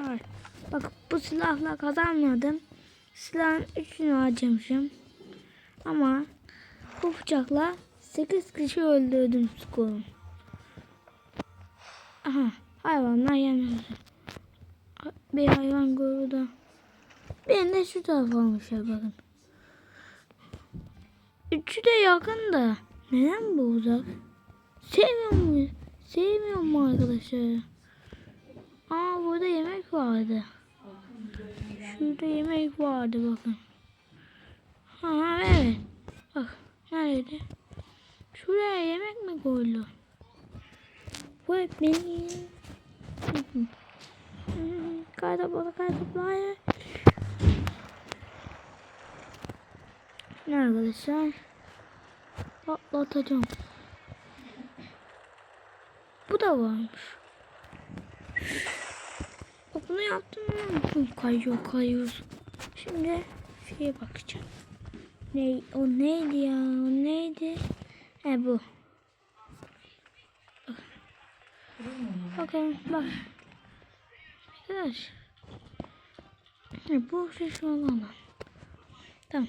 Var. Bak bu silahla kazanmadım. Silahın üçünü harcamışım. Ama bu bıçakla 8 kişi öldürdüm skorum. Aha hayvanlar yemiş. Bir hayvan gördü. Bir de şu tarafa almışlar bakın. Üçü de yakın da. Neden bu uzak? Sevmiyor mu? Sevmiyor mu arkadaşlar? Aa burada yemek vardı. Şurada yemek vardı bakın. Ha evet. Bak nerede? Şuraya yemek mi koydu? Kayda bana kayda bana. Ne arkadaşlar? Patlatacağım. Bu da varmış. Bunu yaptım? Kayıyor kayıyor. Şimdi şeye bakacağım. Ne, o neydi ya? O neydi? He bu. Bakın bak. Arkadaş. He, bu şey şu an alan. Tamam.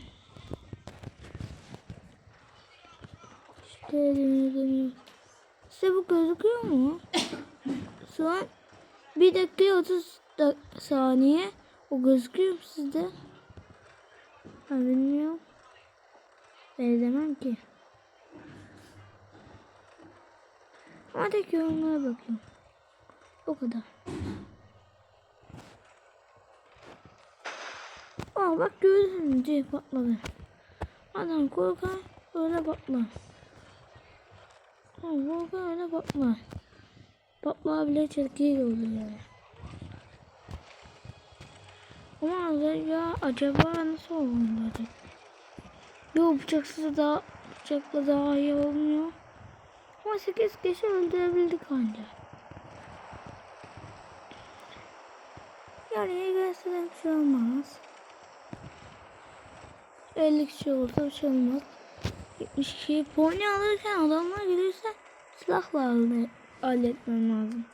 İşte dönüyor dönüyor. Size bu gözüküyor mu? Şu an 1 dakika 30 da saniye. O gözüküyor mu sizde? Ben bilmiyorum. Ben demem ki. Ama tek yorumlara bakıyorum. O kadar. Aa bak gördün mü diye patladı. Adam korkar öyle patlar. Aa korkar öyle patlar. Patlar bile çirkin oluyor yani. Ama ya acaba nasıl olmalı? Yok bıçaksız daha bıçakla daha iyi olmuyor. Ama 8 kişi öldürebildik anca. Yani iyi gelse de bir şey olmaz. 50 kişi olsa bir şey olmaz. 70 kişi pony alırken adamlar gelirse silahla halle- halletmem lazım.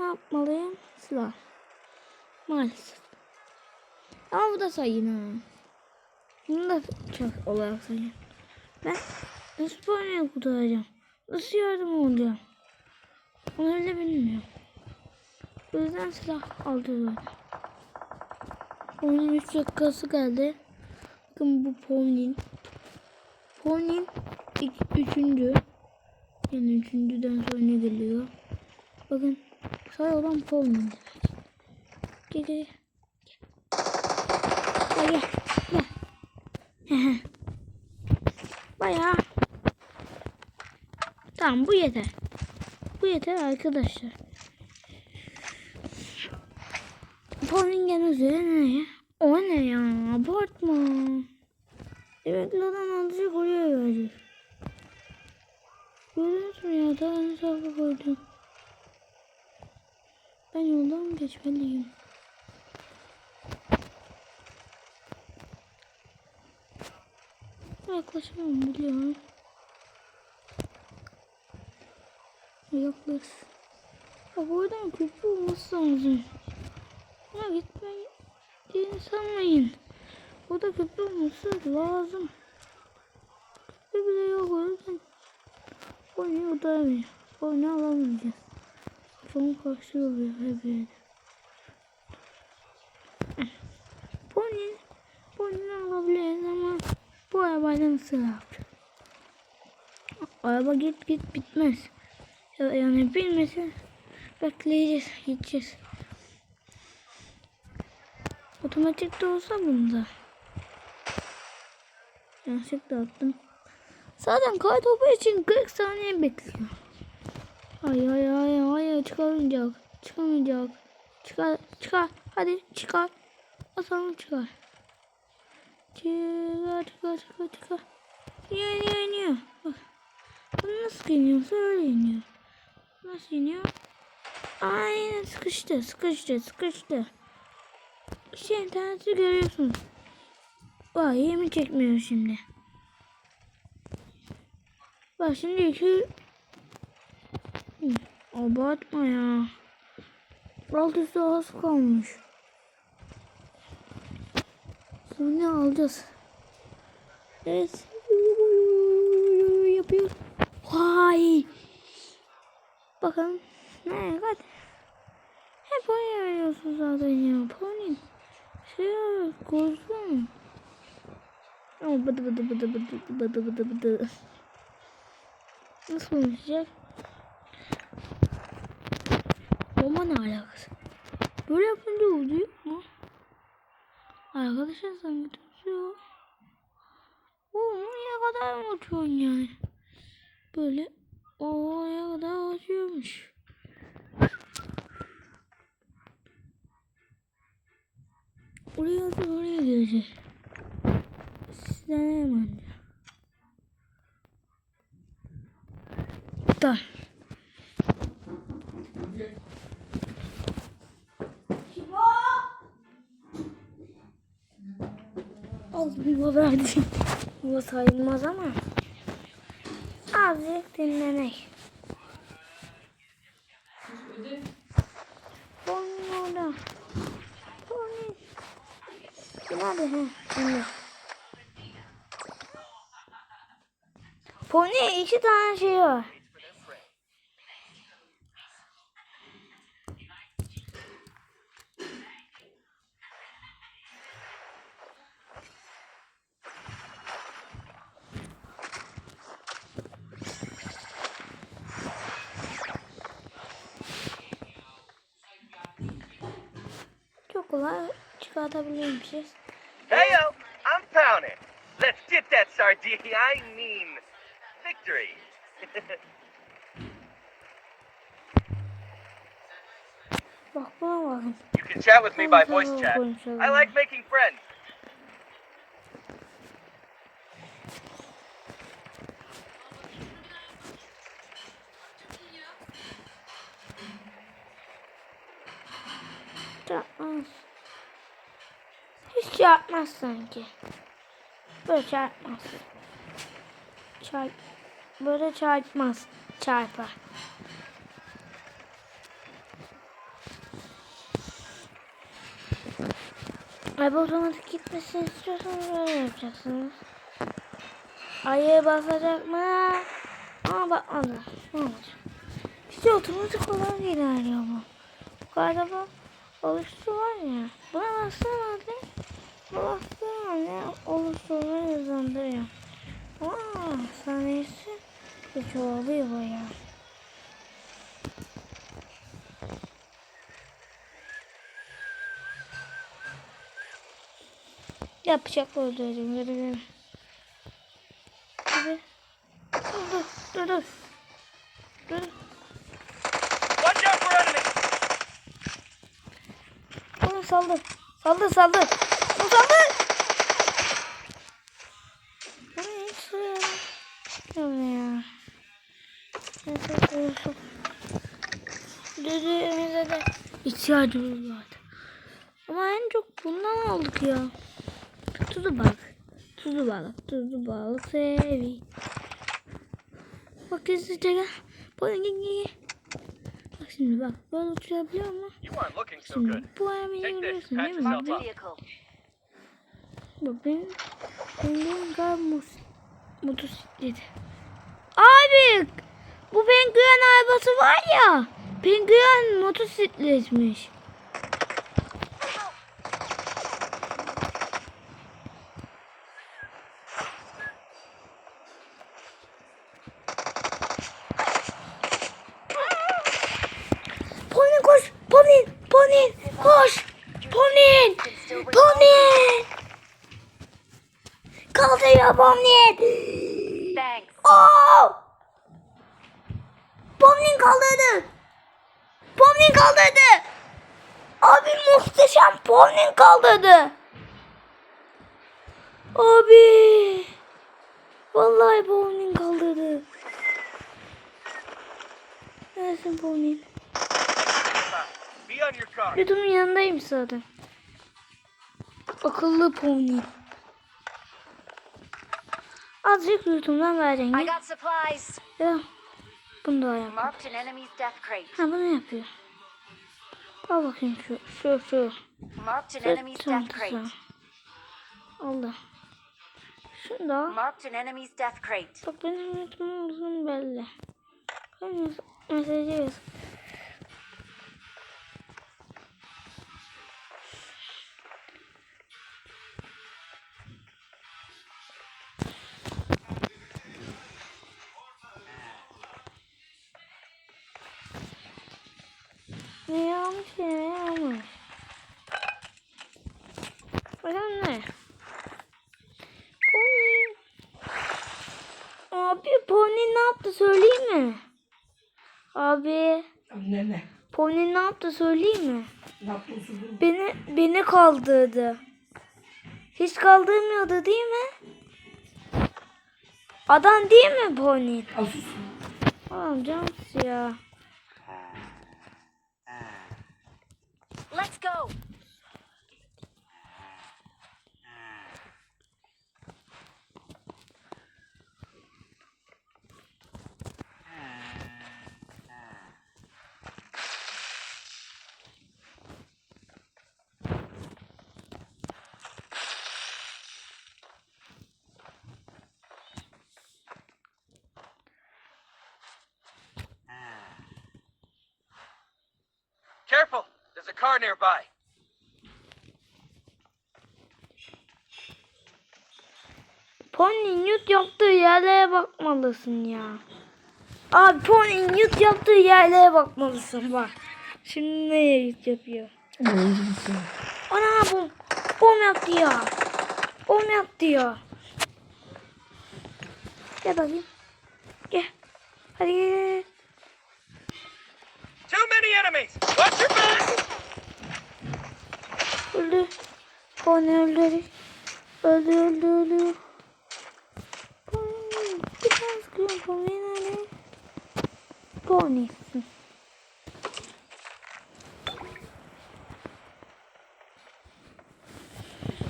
Ne yapmalıyım? Silah. Maalesef. Ama bu da sayın ha. Bunu da çok olarak sayın. Ben pony kurtaracağım? Nasıl yardım olacağım? Onu öyle bilmiyorum. O yüzden silah aldım. Onun 3 dakikası geldi. Bakın bu. Pony'in ilk- üçüncü. Yani üçüncüden sonra geliyor? Bakın say olan Pony'in demek. Gel gel. Gel. Bayağı. Tamam bu yeter. Bu yeter arkadaşlar. Pony'in gelmesi ne ya? O ne ya? Abartma. Evet Lodan azıcık oraya verdi. Gördünüz mü ya? Daha önce koydum. Ben yoldan geçmeliyim. Yaklaşamam biliyorum. Yaklaş. Ya buradan köprü olması lazım. Gitmeyin. Diye sanmayın. Burada köprü olması lazım. Köprü bile yok o yüzden. Oyunu odayamayacağız. Oyunu alamayacağız. Kafamı karşılıyor hep yerde. Pony, pony alabiliriz ama bu arabayla nasıl yapacağız? Araba git git bitmez. Ya- Yani bilmese bekleyeceğiz, gideceğiz. Otomatik de olsa bunda. Yanlışlıkla attım. Zaten kar topu için 40 saniye bekliyor. Ay ay ay ay çıkamayacak. Çıkamayacak. Çıkar çıkar. Hadi çıkar. Asalım çıkar. Çıkar çıkar çıkar çıkar. İniyor iniyor iniyor. Bak. Bu nasıl iniyorsa öyle iniyor. Nasıl iniyor? Aynen sıkıştı sıkıştı sıkıştı. İşte interneti görüyorsunuz. Vay yemin çekmiyor şimdi. Bak şimdi iki... Abartma ya. Alt üstü az kalmış. Şimdi alacağız. Evet. Yapıyor. Vay. Bakalım. Ne kaç. Hep oyun veriyorsun zaten ya. Pony. Şey korktum. Ama bıdı bıdı bıdı bıdı bıdı bıdı bıdı. Nasıl olacak? Bomba ne alakası? Böyle yapınca oluyor mu? Arkadaşlar sanki tutuyor. Oğlum ne kadar uçuyorsun yani? Böyle oraya kadar uçuyormuş. Oraya da oraya gelecek. Sizden hemen. Tamam. Bir yuva verdi. Yuva sayılmaz ama. Azıcık dinlemek. Pony orada. Pony. Nerede? He. Önde. Pony iki tane şey var. Çıkartabilirmişiz. Heyo, I'm Poundin. Let's get that sardine. I mean, victory. Bak buna bakın. you can chat with me by voice chat. I like making friends. Hiç çarpmaz sanki. Böyle çarpmaz. Çarp. Böyle çarpmaz. Çarpar. Araba otomatik gitmesini istiyorsanız böyle yapacaksınız. Ayıya basacak mı? Ama bakmadı. Ne olacak? İşte otomatik olarak ilerliyor bu. Bu araba oluştu var ya. Buna bassana hadi. Bassana ne oluşturmayı hızlandırıyor. Aa, saniyesi de çoğalıyor bayağı. Yapacak öldüreceğim. Yürü yürü. Yürü. Dur dur dur dur. Watch out for enemies. Onu saldır. Saldır saldır. Neyse dursun. Düdüğümüze de ihtiyacımız vardı. Ama en çok bundan aldık ya. Tuzlu balık. Tuzlu balık. Tuzlu balık sevi. Bak hızlıca gel. Bana gel gel. Bak şimdi bak. Böyle uçabiliyor mu? Şimdi good. bu this, görüyorsun değil mi? Yourself Bak, up. Vehicle. bak benim, benim galiba mos- motosiklet. Abi bu penguen arabası var ya. Penguen motosikletmiş. Pony koş. Pony. Pony. Koş. Pony. Pony. Pony. Thanks. Oh! Pomnin kaldırdı. Pomnin kaldırdı. Abi muhteşem Pomnin kaldırdı. Abi. Vallahi Pomnin kaldırdı. Your guard. Yudumun yanındayım zaten. Akıllı Pomnin. Azıcık yudumdan vereceksin. I got supplies. Ya. Bunu da yap. Marked an enemy's death crate. Ha bunu yapıyor. Al bakayım şu şu şu. Marked an Sırt enemy's death çantası. crate. Allah. Şunu da al. Marked an enemy's death crate. Bak benim yutmam uzun belli. Ben mes- mesajı yaz. Bakalım ne? Pony. Abi Pony ne yaptı söyleyeyim mi? Abi Ne ne? Pony ne yaptı söyleyeyim mi? Ne oğlum? Beni beni kaldırdı. Hiç kaldırmıyordu değil mi? Adam değil mi Pony? Al sus. Oğlum canım ya. Let's go. Careful! There's a car nearby. Pony Newt yaptığı yerlere bakmalısın ya. Abi Pony Newt yaptığı yerlere bakmalısın bak. Şimdi ne Newt yapıyor? Ana bom. Bom yaptı ya. Bom yaptı ya. Gel bakayım. Gel. Hadi gel. Too many enemies! Watch your back! Öldü. Pony öldü. Öldü öldü öldü. Pony. Bir tane sıkıyorum Pony nerede? Pony.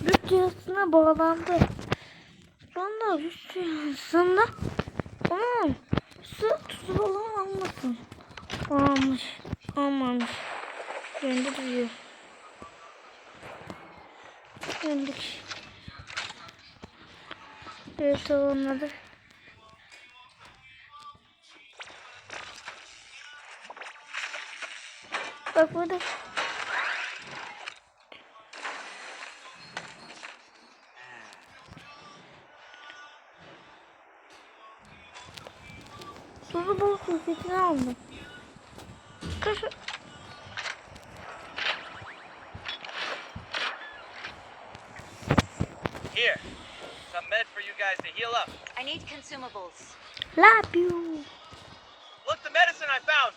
Güç cihazına bağlandı. Anda güç cihazında Aman su tuzu falan almasın. Almış. Almamış. Bende duruyor. Geldik. Evet tamamladık. Bak burada. Tuzu bol kıyafetini aldım. Kaç... Here, some meds for you guys to heal up. I need consumables. Love you. Look, the medicine I found!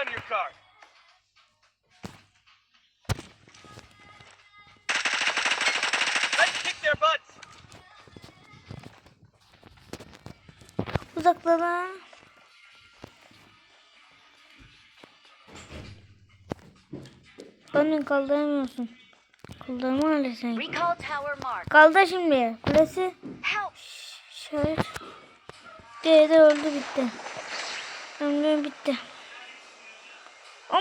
On your guard. Let's kick their butts! Uzaklara. Onu kaldıramıyorsun. Kaldırma öyle sen. Kaldır şimdi. Kulesi. Şöyle. D'de öldü bitti. Ömrüm bitti.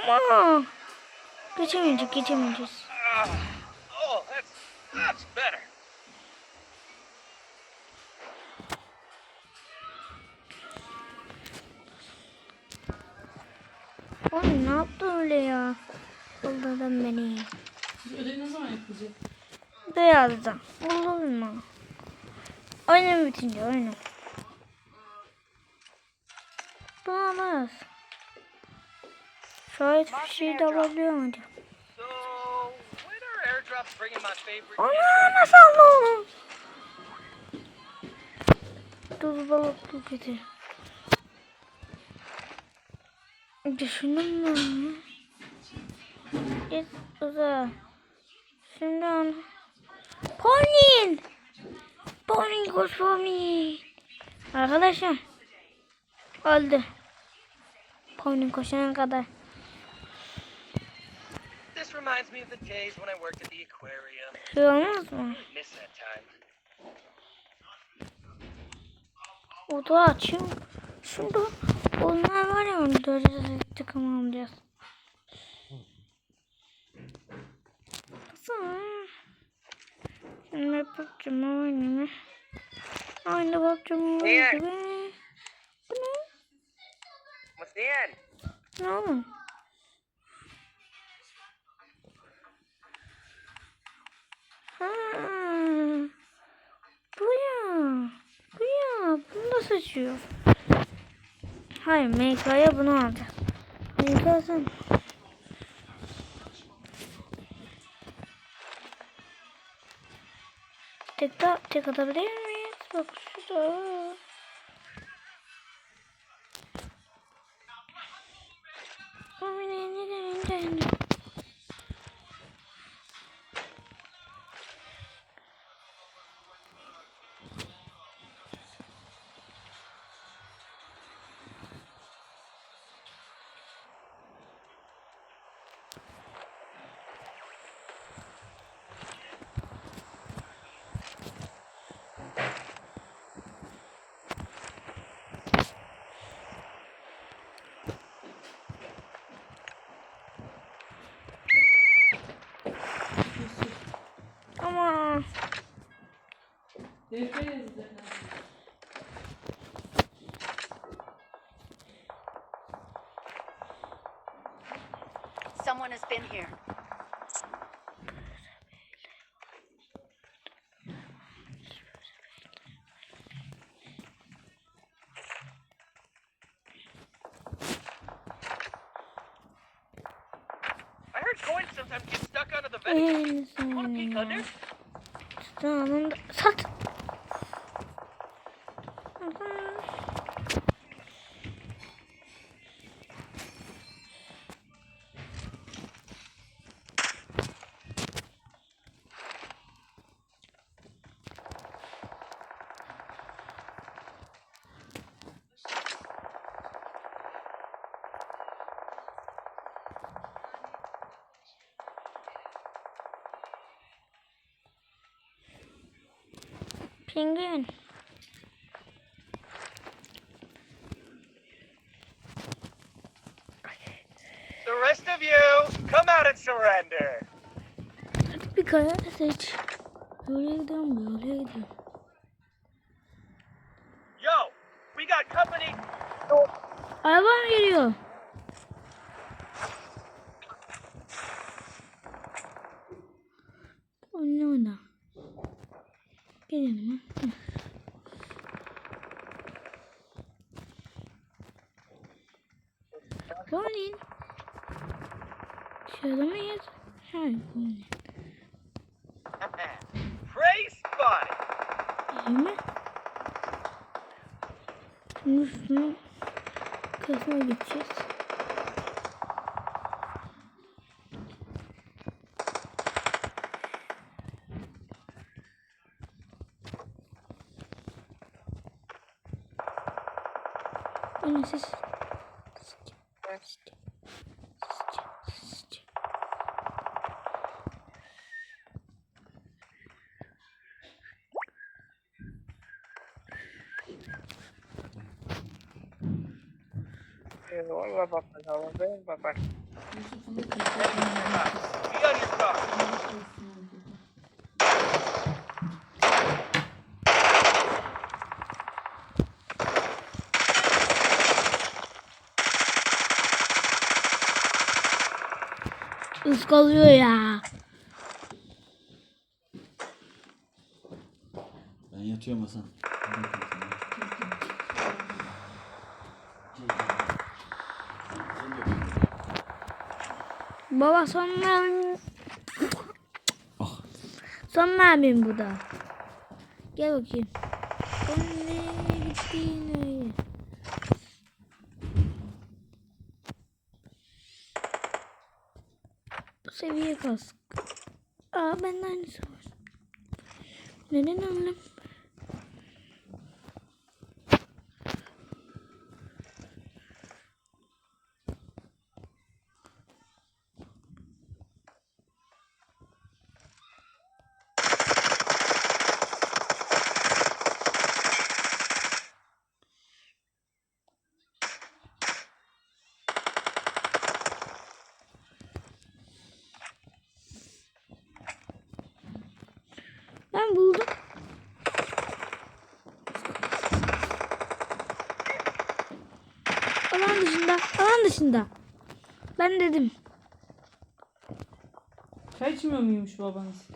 Ama geçemeyecek geçemeyeceğiz. Oğlum ne yaptı öyle ya? Öldürdün beni. Ödevi ne zaman yapılacak? Birazdan. Olur mu? Oyunun bitince oyunun. Bulamaz. Şahit bir şey de alabiliyor mu acaba? So, when are airdrops bringing my favorite? Ana nasıl aldı onu? Dur balık dur getir. Düşündüm ben. Git uzağa. Şimdi onu. Ponin! Ponin koş Ponin. Arkadaşlar. Öldü. Ponin koşana kadar. Reminds me of the days when I worked at the aquarium. Şey olmaz mı? Miss that time. Oda açayım. Şurada onlar var ya onu döveceğiz takım alacağız. Baksana. Şimdi bakacağım oynayayım. Aynı bakacağım oynayayım. Bu ne? What's the end? Ne oğlum? Ha. Bu ya. Bu ya. Bunu da seçiyor. Hayır MK'ya bunu alacağız. MK sen. Tek, da, tek atabilir miyiz? Bak şurada. Ama Someone has been here. Pingvin. The rest of you, come out and surrender. Hadi bir kaya seç. Böyle gidiyorum. Morning. Morning. Praise spotted. İyi mi? Şimdi üstüne kasaya gideceğiz. Vuelva a pasar, ven, papá. Yusuf'un da Be on your guard. Iskalıyor ya. Ben yatıyorum Hasan. Baba son mermim. Ah. Son mermim bu da. Gel bakayım. Nereye gittiğin öyle. Bu seviye kask. Aa bende aynısı var. Neden öyle? Dışında, alan dışında. Ben dedim. Çay içmiyor muymuş babanız?